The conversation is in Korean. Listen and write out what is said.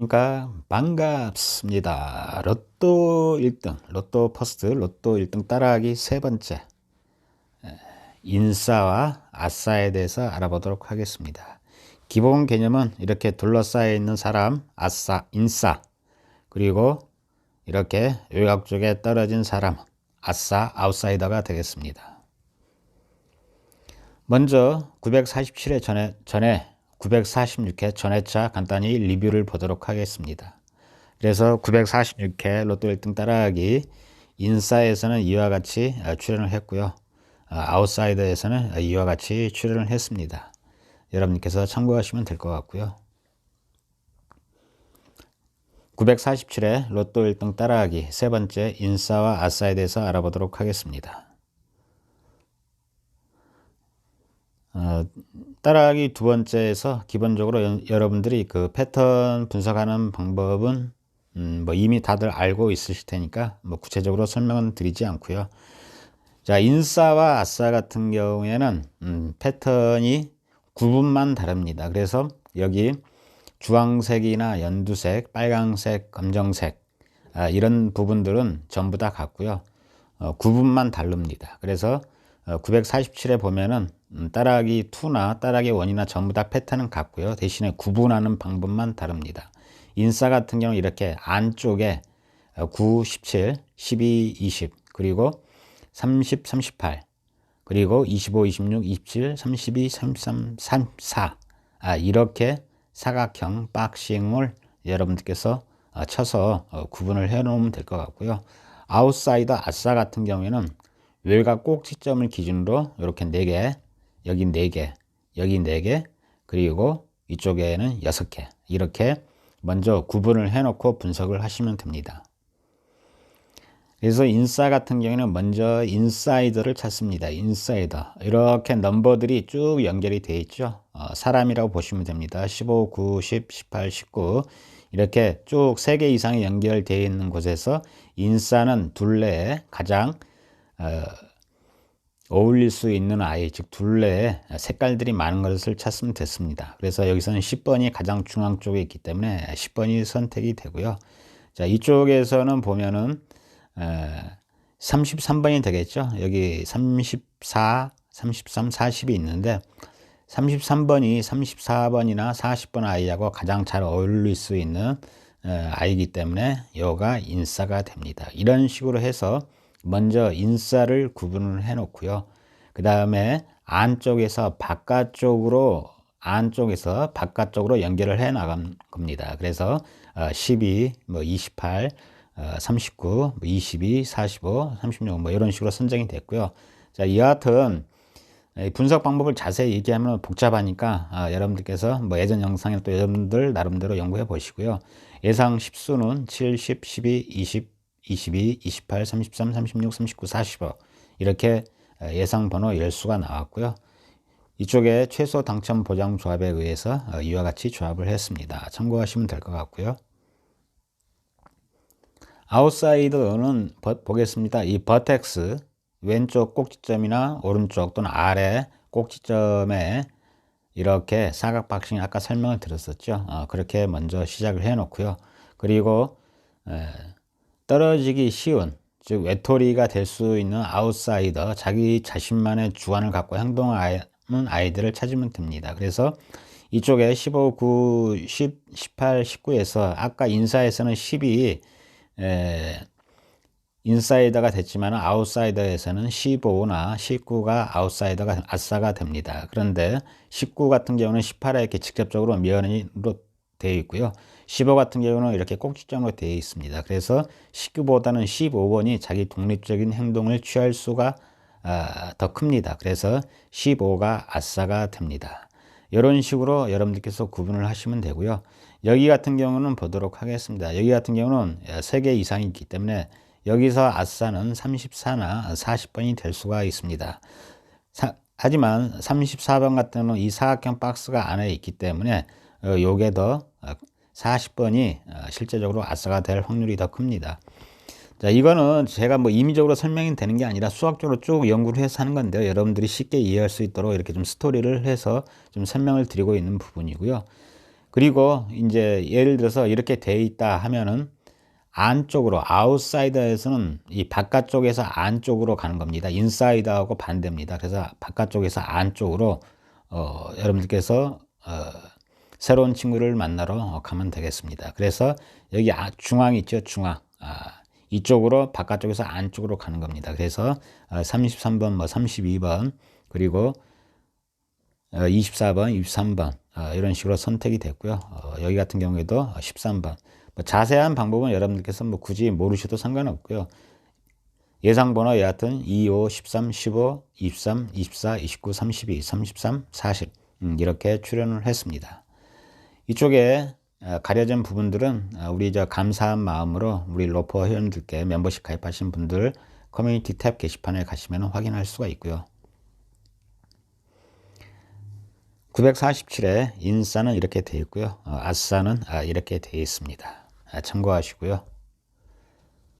그러니까 반갑습니다. 로또 1등, 로또 퍼스트, 로또 1등 따라하기 세 번째. 인싸와 아싸에 대해서 알아보도록 하겠습니다. 기본 개념은 이렇게 둘러싸여 있는 사람, 아싸, 인싸. 그리고 이렇게 외곽 쪽에 떨어진 사람, 아싸, 아웃사이더가 되겠습니다. 먼저 947회 전에, 전에 946회 전회차 간단히 리뷰를 보도록 하겠습니다. 그래서 946회 로또 1등 따라하기 인싸에서는 이와 같이 출연을 했고요. 아웃사이더에서는 이와 같이 출연을 했습니다. 여러분께서 참고하시면 될 것 같고요. 947회 로또 1등 따라하기 세 번째 인싸와 아싸에 대해서 알아보도록 하겠습니다. 어, 따라하기 두 번째에서 기본적으로 여, 여러분들이 그 패턴 분석하는 방법은 음, 뭐 이미 다들 알고 있으실 테니까 뭐 구체적으로 설명은 드리지 않고요. 자 인싸와 아싸 같은 경우에는 음, 패턴이 구분만 다릅니다. 그래서 여기 주황색이나 연두색, 빨강색, 검정색 아, 이런 부분들은 전부 다 같고요. 어, 구분만 다릅니다. 그래서 어, 947에 보면은 음, 따라하기 2나 따라하기 1이나 전부 다 패턴은 같고요. 대신에 구분하는 방법만 다릅니다. 인싸 같은 경우 이렇게 안쪽에 9, 17, 12, 20 그리고 30, 38 그리고 25, 26, 27, 32, 33, 34 아, 이렇게 사각형 박싱을 여러분들께서 어, 쳐서 어, 구분을 해 놓으면 될 것 같고요. 아웃사이더 아싸 같은 경우에는 외곽 꼭지점을 기준으로 이렇게 4개 여기 4개, 여기 4개, 그리고 이쪽에는 6개. 이렇게 먼저 구분을 해놓고 분석을 하시면 됩니다. 그래서 인싸 같은 경우에는 먼저 인사이더를 찾습니다. 인사이더. 이렇게 넘버들이 쭉 연결이 되어 있죠. 어, 사람이라고 보시면 됩니다. 15, 9, 10, 18, 19. 이렇게 쭉 3개 이상이 연결되어 있는 곳에서 인싸는 둘레에 가장 어, 어울릴 수 있는 아이, 즉 둘레에 색깔들이 많은 것을 찾으면 됐습니다. 그래서 여기서는 10번이 가장 중앙 쪽에 있기 때문에 10번이 선택이 되고요. 자, 이쪽에서는 보면은 에, 33번이 되겠죠. 여기 34, 33, 40이 있는데 33번이 34번이나 40번 아이하고 가장 잘 어울릴 수 있는 아이기 때문에 여가 인싸가 됩니다. 이런 식으로 해서 먼저 인싸를 구분을 해 놓고요. 그 다음에 안쪽에서 바깥쪽으로 안쪽에서 바깥쪽으로 연결을 해 나간 겁니다. 그래서 12, 어, 뭐 28, 39, 22, 45, 36, 뭐 이런 식으로 선정이 됐고요. 자, 이 같은 분석 방법을 자세히 얘기하면 복잡하니까 아, 여러분들께서 뭐 예전 영상에 또 여러분들 나름대로 연구해 보시고요. 예상 10수는 7, 10, 12, 20, 22, 28, 33, 36, 39, 45 이렇게 예상 번호 10수가 나왔고요. 이쪽에 최소 당첨 보장 조합에 의해서 어, 이와 같이 조합을 했습니다. 참고하시면 될 것 같고요. 아웃사이더는 보겠습니다. 이 버텍스 왼쪽 꼭지점이나 오른쪽 또는 아래 꼭지점에 이렇게 사각 박싱 아까 설명을 드렸었죠. 어, 그렇게 먼저 시작을 해 놓고요. 그리고 에, 떨어지기 쉬운 즉 외톨이가 될 수 있는 아웃사이더 자기 자신만의 주관을 갖고 행동하는 아이들을 찾으면 됩니다. 그래서 이쪽에 15, 9, 10, 18, 19에서 아까 인사에서는 10이 에, 인사이더가 됐지만 아웃사이더에서는 15나 19가 아웃사이더가 아싸가 됩니다. 그런데 19 같은 경우는 18에 이렇게 직접적으로 면으로 되어 있고요. 15 같은 경우는 이렇게 꼭지점으로 되어 있습니다. 그래서 19보다는 15번이 자기 독립적인 행동을 취할 수가 아, 더 큽니다. 그래서 15가 아싸가 됩니다. 이런 식으로 여러분들께서 구분을 하시면 되고요. 여기 같은 경우는 보도록 하겠습니다. 여기 같은 경우는 3개 이상이 있기 때문에 여기서 아싸는 34나 40번이 될 수가 있습니다. 사, 하지만 34번 같은 경우는 이 사각형 박스가 안에 있기 때문에 어, 요게 더 40번이 어, 어, 실제적으로 아싸가 될 확률이 더 큽니다. 자, 이거는 제가 뭐 임의적으로 설명이 되는 게 아니라 수학적으로 쭉 연구를 해서 하는 건데요. 여러분들이 쉽게 이해할 수 있도록 이렇게 좀 스토리를 해서 좀 설명을 드리고 있는 부분이고요. 그리고 이제 예를 들어서 이렇게 돼 있다 하면은 안쪽으로 아웃사이더에서는 이 바깥쪽에서 안쪽으로 가는 겁니다. 인사이드하고 반대입니다. 그래서 바깥쪽에서 안쪽으로 어, 여러분들께서 어, 새로운 친구를 만나러 가면 되겠습니다. 그래서 여기 아, 중앙 있죠, 중앙. 아, 이쪽으로 바깥쪽에서 안쪽으로 가는 겁니다. 그래서 33번, 뭐 32번, 그리고 24번, 23번 이런 식으로 선택이 됐고요. 어, 여기 같은 경우에도 13번. 뭐 자세한 방법은 여러분들께서 뭐 굳이 모르셔도 상관없고요. 예상 번호 여하튼 25, 13, 15, 23, 24, 29, 32, 33, 40 음, 이렇게 출연을 했습니다. 이쪽에 어, 가려진 부분들은 어, 우리 저 감사한 마음으로 우리 로퍼 회원들께 멤버십 가입하신 분들 커뮤니티 탭 게시판에 가시면 확인할 수가 있고요. 947에 인싸는 이렇게 되어 있고요. 어, 아싸는 아, 이렇게 되어 있습니다. 참고하시고요.